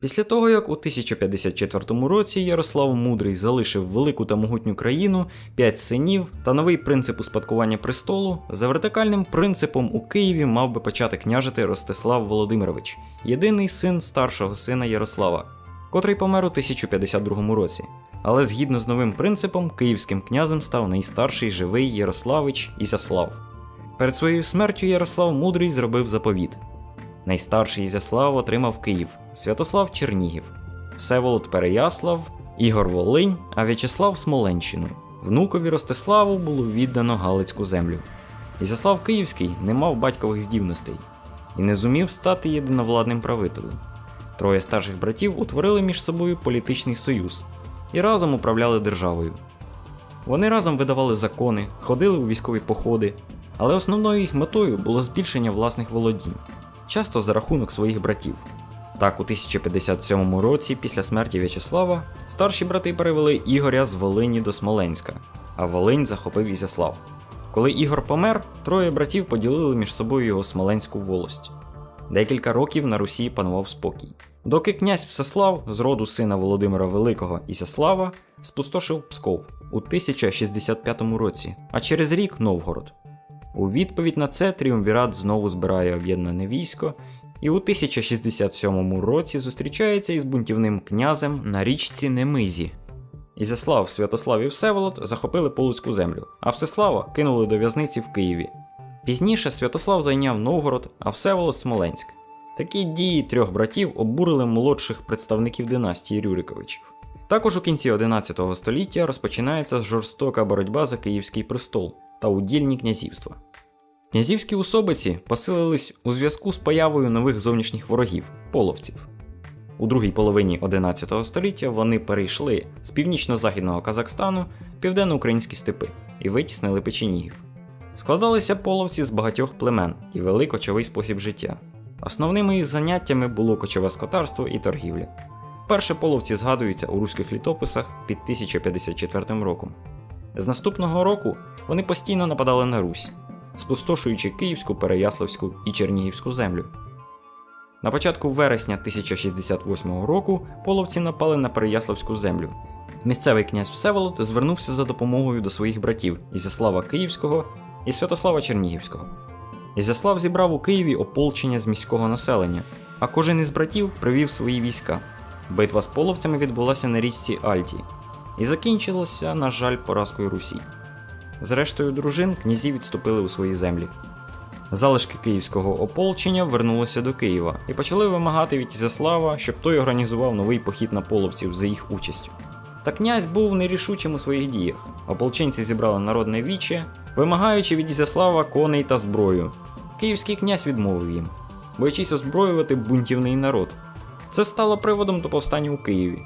Після того, як у 1054 році Ярослав Мудрий залишив велику та могутню країну, п'ять синів та новий принцип успадкування престолу, за вертикальним принципом у Києві мав би почати княжити Ростислав Володимирович, єдиний син старшого сина Ярослава, котрий помер у 1052 році. Але згідно з новим принципом, київським князем став найстарший живий Ярославич Ізяслав. Перед своєю смертю Ярослав Мудрий зробив заповіт. Найстарший Ізяслав отримав Київ, Святослав Чернігів, Всеволод Переяслав, Ігор Волинь, а В'ячеслав Смоленщину. Внукові Ростиславу було віддано Галицьку землю. Ізяслав Київський не мав батькових здібностей і не зумів стати єдиновладним правителем. Троє старших братів утворили між собою політичний союз і разом управляли державою. Вони разом видавали закони, ходили у військові походи, але основною їх метою було збільшення власних володінь, часто за рахунок своїх братів. Так, у 1057 році, після смерті В'ячеслава, старші брати перевели Ігоря з Волині до Смоленська, а Волинь захопив Ізяслав. Коли Ігор помер, троє братів поділили між собою його Смоленську волость. Декілька років на Русі панував спокій. Доки князь Всеслав з роду сина Володимира Великого Ісяслава спустошив Псков у 1065 році, а через рік Новгород. У відповідь на це Тріумвірат знову збирає об'єднане військо і у 1067 році зустрічається із бунтівним князем на річці Немизі. Ізяслав, Святослав і Всеволод захопили Полуцьку землю, а Всеслава кинули до в'язниці в Києві. Пізніше Святослав зайняв Новгород, а Всеволод Смоленськ. Такі дії трьох братів обурили молодших представників династії Рюриковичів. Також у кінці 11 століття розпочинається жорстока боротьба за київський престол та удільні князівства. Князівські особиці посилились у зв'язку з появою нових зовнішніх ворогів половців. У другій половині 11 століття вони перейшли з північно-західного Казахстану в південно-українські степи і витіснили печенігів. Складалися половці з багатьох племен і вели кочовий спосіб життя. Основними їх заняттями було кочове скотарство і торгівля. Перші половці згадуються у руських літописах під 1054 роком. З наступного року вони постійно нападали на Русь, спустошуючи Київську, Переяславську і Чернігівську землю. На початку вересня 1068 року половці напали на Переяславську землю. Місцевий князь Всеволод звернувся за допомогою до своїх братів Ізяслава Київського і Святослава Чернігівського. Ізяслав зібрав у Києві ополчення з міського населення, а кожен із братів привів свої війська. Битва з половцями відбулася на річці Альті і закінчилася, на жаль, поразкою Русі. Зрештою дружин князі відступили у свої землі. Залишки київського ополчення вернулися до Києва і почали вимагати від Ізяслава, щоб той організував новий похід на половців за їх участю. Та князь був нерішучим у своїх діях. Ополченці зібрали народне віче, вимагаючи від Ізяслава коней та зброю. Київський князь відмовив їм, боячись озброювати бунтівний народ. Це стало приводом до повстання у Києві.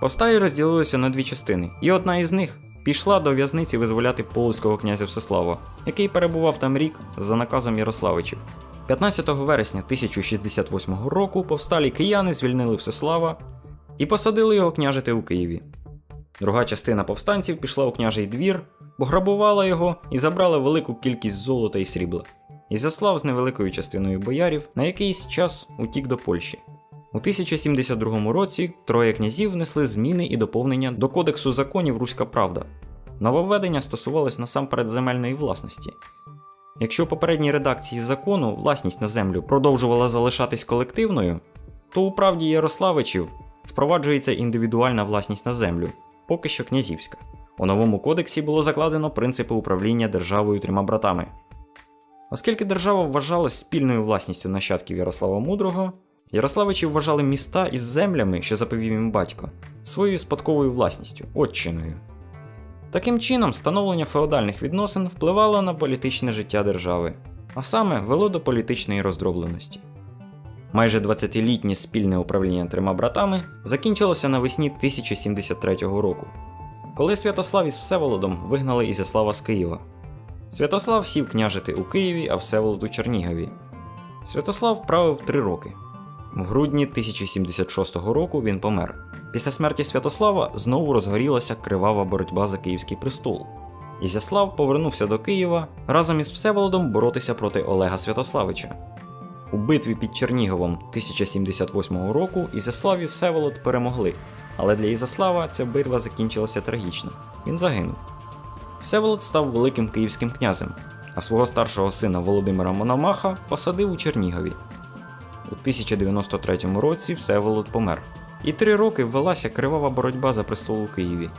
Повсталі розділилися на дві частини, і одна із них пішла до в'язниці визволяти полоцького князя Всеслава, який перебував там рік за наказом Ярославичів. 15 вересня 1068 року повсталі кияни звільнили Всеслава і посадили його княжити у Києві. Друга частина повстанців пішла у княжий двір, пограбувала його і забрала велику кількість золота і срібла. Ізяслав з невеликою частиною боярів на якийсь час утік до Польщі. У 1072 році троє князів внесли зміни і доповнення до Кодексу законів Руська Правда. Нововведення стосувались насамперед земельної власності. Якщо у попередній редакції закону власність на землю продовжувала залишатись колективною, то у правді Ярославичів впроваджується індивідуальна власність на землю, поки що князівська. У новому кодексі було закладено принципи управління державою трьома братами. Оскільки держава вважалась спільною власністю нащадків Ярослава Мудрого, Ярославичі вважали міста із землями, що заповів їм батько, своєю спадковою власністю, отчиною. Таким чином, становлення феодальних відносин впливало на політичне життя держави, а саме вело до політичної роздробленості. Майже 20-літнє спільне управління трьома братами закінчилося навесні 1073 року, коли Святослав із Всеволодом вигнали Ізяслава з Києва. Святослав сів княжити у Києві, а Всеволод у Чернігові. Святослав правив три роки. В грудні 1076 року він помер. Після смерті Святослава знову розгорілася кривава боротьба за київський престол. Ізяслав повернувся до Києва разом із Всеволодом боротися проти Олега Святославича. У битві під Черніговом 1078 року Ізяслав і Всеволод перемогли, але для Ізяслава ця битва закінчилася трагічно. Він загинув. Всеволод став великим київським князем, а свого старшого сина Володимира Мономаха посадив у Чернігові. У 1093 році Всеволод помер, і три роки велася кривава боротьба за престол у Києві.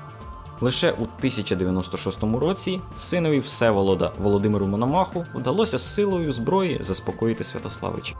Лише у 1096 році синові Всеволода Володимиру Мономаху вдалося силою зброї заспокоїти Святославича.